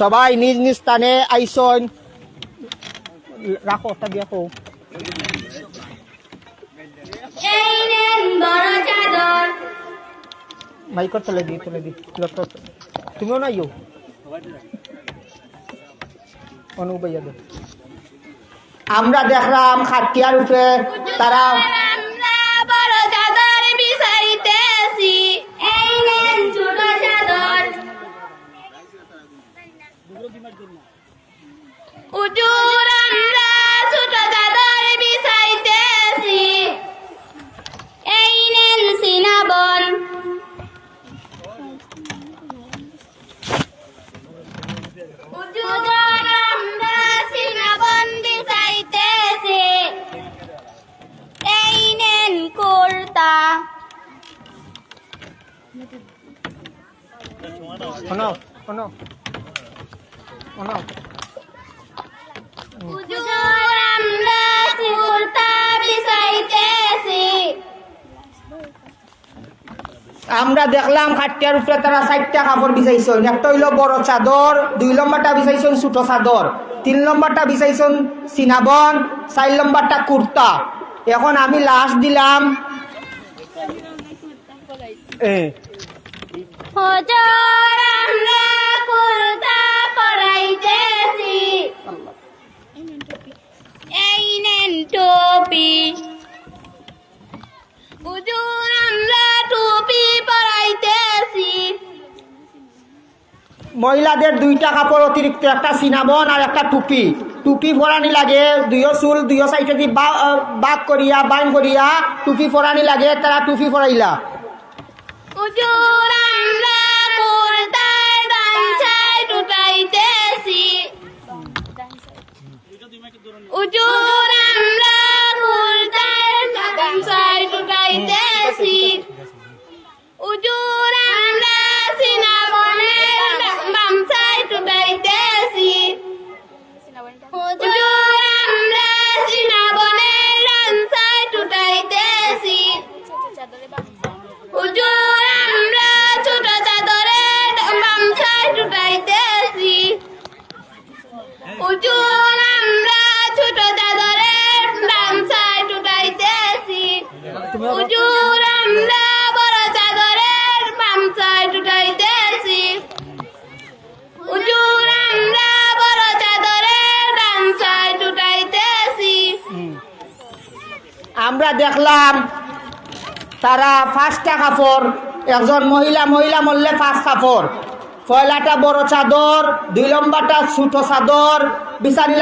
সবাই নিজ নিজ স্থানে আইসন। রাখো তা দিয়া মাইকর তলে দি তলে দি তুমিও না ইও অনু আমরা দেখলাম খাটিয়ার উপরে তারা এই নেন সিনাবন। উজুর আমরা সিনাবন কুর্তা। শোনো শোনো। শোনো উজুর আমরা কুর্তা বিছাইতেছি। আমরা দেখলাম খাটিয়ার উপরে তারা চারটা কাপড় বিছাইছেন। একটা হইল বড় চাদর দুই নম্বরটা বিছাইছেন ছোট চাদর তিন নম্বরটা বিছাইছেন সিনাবন চার নম্বরটা কুর্তা। এখন আমি লাস্ট দিলাম। এ। এই নেন টুপি। হুজুর আমরা টুপি পরাইতেছি। মহিলাদের দুইটা কাপড় অতিরিক্ত একটা সিনাবন আর একটা টুপি। টুপি ফরানি লাগে দুইও চুল দুইও সাইডে দি বাক করিয়া বাইন করিয়া টুপি ফরানি লাগে তারা টুপি ফরাইলা। হুজুর আমরা হুজুর আমরা ছোট চাদরের গামছায় টুটাইতেছি। হুজুর আমরা বড় চাদরের গামছায় টুটাইতেছি। হুজুর আমরা বড় চাদরের গামছায় টুটাইতেছি। আমরা দেখলাম তারা পাঁচটা কাপড় একজন মহিলা মহিলা মরলে পাঁচ কাপড় পয়লাটা বড় চাদর দুই লম্বাটা ছোট চাদর বিচারি